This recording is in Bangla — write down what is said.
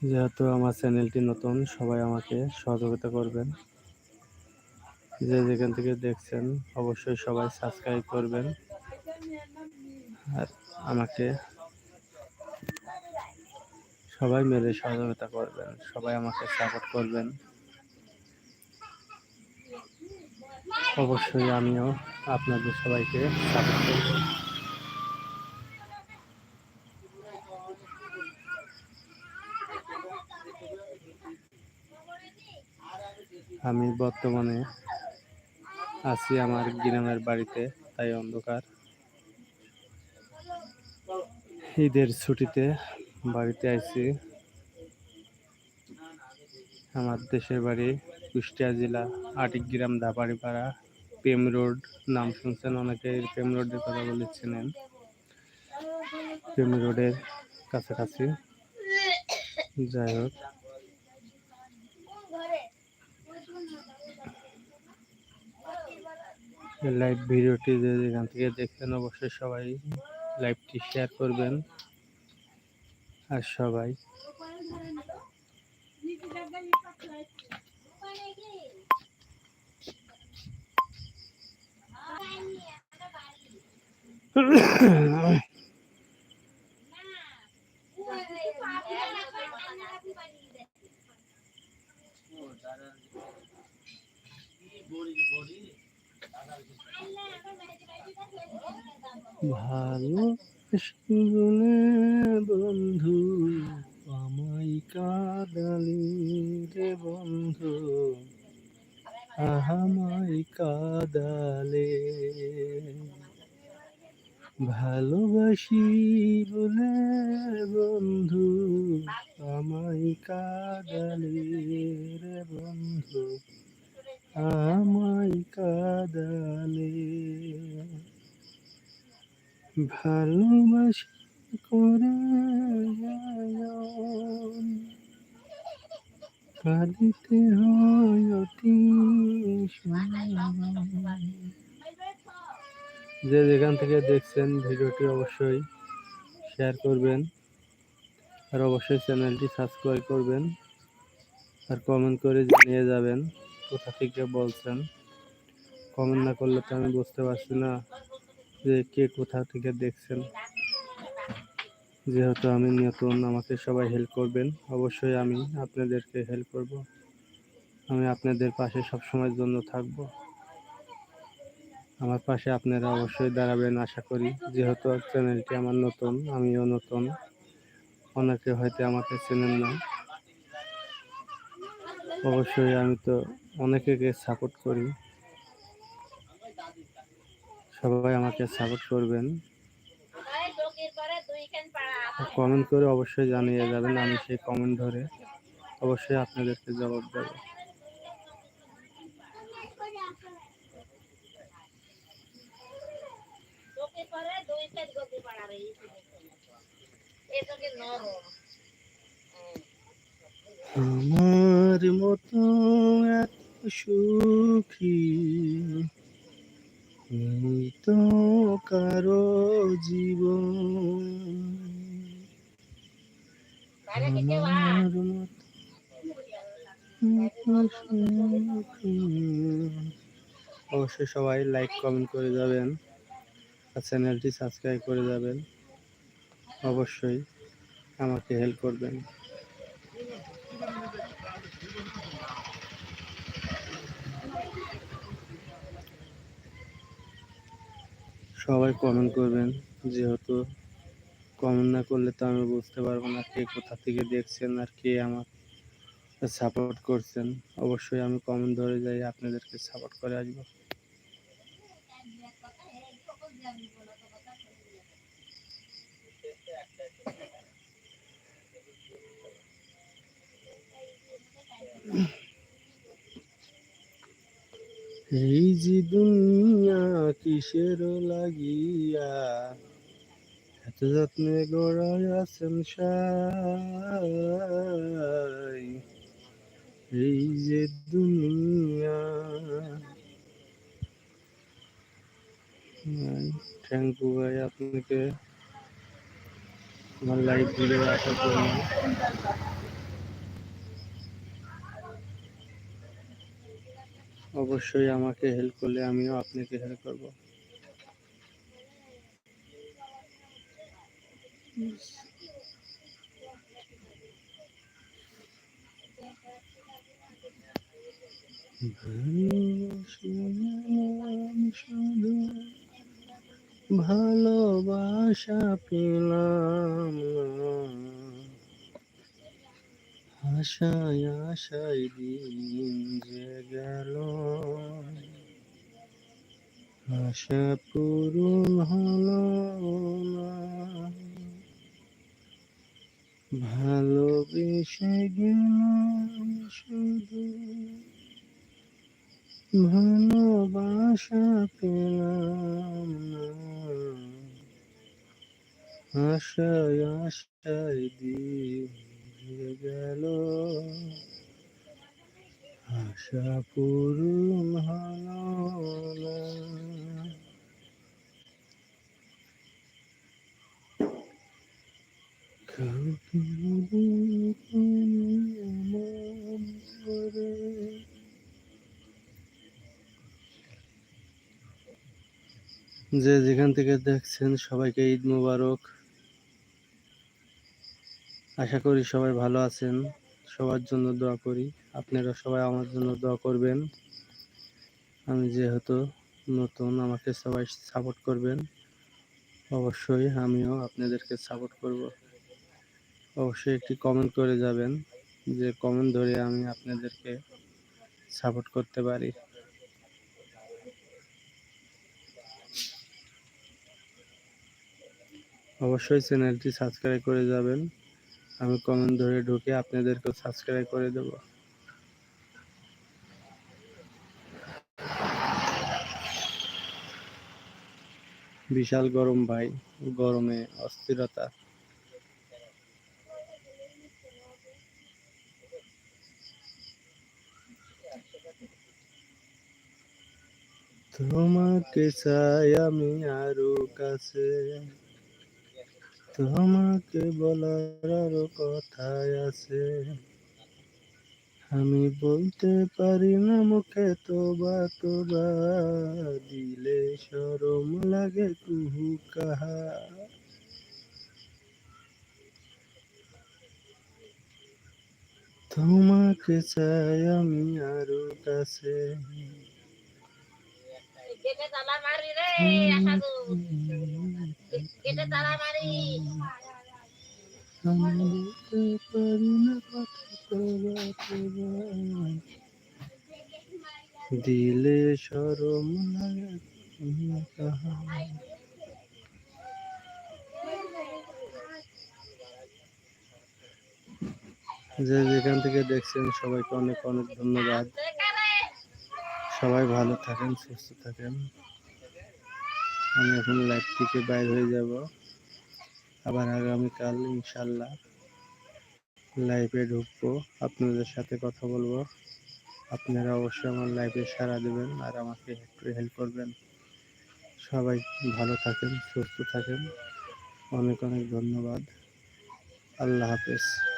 যেহেতু আমার চ্যানেলটি নতুন, সবাই আমাকে সহযোগিতা করবেন। যে যেখান থেকে দেখছেন, অবশ্যই সবাই সাবস্ক্রাইব করবেন। আর আমাকে সবাই মিলে সহযোগিতা করবেন, সবাই আমাকে সাপোর্ট করবেন। অবশ্যই আমিও আপনাদের সবাইকে সাপোর্ট করব। আমি বর্তমানে আছি আমার গ্রামের বাড়িতে, তাই অন্ধকার। ঈদের ছুটিতে বাড়িতে আইছি। আমার দেশের বাড়ি কুষ্টিয়া জেলা, আটিগ্রাম দাপাড়িপাড়া প্রেম রোড, নাম শুনছেন অনেকে প্রেম রোডের কথা বলেছিলেন প্রেম রোডের কাছাকাছি। যাই হোক লাইভ ভিডিওটি যে যেখান থেকে দেখছেন অবশ্যই সবাই লাইভটি শেয়ার করবেন। আর সবাই ভালো বলে বন্ধু, আমায় কাদালি রে বন্ধু আহামাই কাদালে। ভালোবাসি বলে বন্ধু, আমায় কাদালে রে বন্ধু আমায় কাদালে। ভালোবাসি করে কাঁদিতে হয় অতি যে যেখান থেকে দেখছেন ভিডিওটি অবশ্যই শেয়ার করবেন। আর অবশ্যই চ্যানেলটি সাবস্ক্রাইব করবেন। আর কমেন্ট করে জানিয়ে যাবেন কোথা থেকে বলছেন। কমেন্ট না করলে তো আমি বুঝতে পারছি না। যে কে কোথা থেকে দেখছেন, যেহেতু আমি নতুন আমাকে সবাই হেল্প করবেন। অবশ্যই আমি আপনাদেরকে হেল্প করব। আমি আপনাদের পাশে সব সময়ের জন্য থাকব। আমার পাশে আপনারা অবশ্যই দাঁড়াবেন, আশা করি। যেহেতু চ্যানেলটি আমার নতুন, আমিও নতুন। অনেকে হয়তো আমাকে চেনেন না। অবশ্যই আমি তো অনেকে সাপোর্ট করি। সবাই আমাকে সাপোর্ট করবেন। কমেন্ট করে অবশ্যই জানিয়ে যাবেন আমি সেই কমেন্ট ধরে অবশ্যই আপনাদেরকে জবাব দেব। আমার মতো এত সুখী। তো কারও জীবন। অবশ্যই সবাই লাইক কমেন্ট করে যাবেন আর চ্যানেলটি সাবস্ক্রাইব করে যাবেন। অবশ্যই আমাকে হেল্প করবেন। সবাই কমেন্ট করবেন। যেহেতু কমেন্ট না করলে তো আমি বুঝতে পারব না কে কোথা থেকে দেখছেন আর কে আমার সাপোর্ট করছেন। অবশ্যই আমি কমেন্ট ধরে যাই, আপনাদেরকে সাপোর্ট করে আসব। এই যে দুনিয়া কিসের লাগিয়া? এত যত্নে গড়ায় আছেন এই যে দুনিয়া। থ্যাংক ইউ ভাই আপনাকে। আমার লাইভ ভিডিও আসার জন্য। অবশ্যই আমাকে হেল্প করলে আমিও আপনাকে হেল্প করব। ভালোবাসা পেলাম আশায় আশায় দিন যে গেল। আশা পূরণ হলো ভালোবেসে গেলাম শুধু। ভালোবাসা পেলাম আশায় আশায় দিন যে গেল। আশা পূরণ হলো যে যেখান থেকে দেখছেন সবাইকে ঈদ মোবারক। আশা করি সবাই ভালো আছেন। সবার জন্য দোয়া করি। আপনারা সবাই আমার জন্য দোয়া করবেন। আমি যেহেতু নতুন, আমাকে সবাই সাপোর্ট করবেন। অবশ্যই আমিও আপনাদেরকে সাপোর্ট করব। অবশ্যই একটি কমেন্ট করে যাবেন যে কমেন্ট ধরে আমি আপনাদেরকে সাপোর্ট করতে পারি। অবশ্যই চ্যানেলটি সাবস্ক্রাইব করে যাবেন। আমি কমেন্ট ধরে ঢুকে আপনাদেরকেও সাবস্ক্রাইব করে দেব। বিশাল গরম ভাই, গরমে অস্থিরতা। তোমাকে চাই আমি আরও কাছে। তোমাকে বলার আরও কথাই আছে। আমি বলতে পারি না মুখে তোবা তোবা দিলে সরম লাগে কুহু কাহা। তোমাকে চাই আমি আরও কাছে। মারি রে আসাদু গেটে মারি আমি পারি না কথা তোবা তোবা দিলে যে যেখান থেকে দেখছেন সবাইকে অনেক অনেক ধন্যবাদ। সবাই ভালো থাকেন সুস্থ থাকেন। আমি এখন লাইভ থেকে বাইর হয়ে যাব। আবার আগামীকাল ইনশাল্লাহ লাইভে ঢুকবো। আপনাদের সাথে কথা বলব। আপনারা অবশ্যই আমার লাইভে সাড়া দেবেন আর আমাকে একটু হেল্প করবেন। সবাই ভালো থাকেন, সুস্থ থাকেন। অনেক অনেক ধন্যবাদ। আল্লাহ হাফেজ।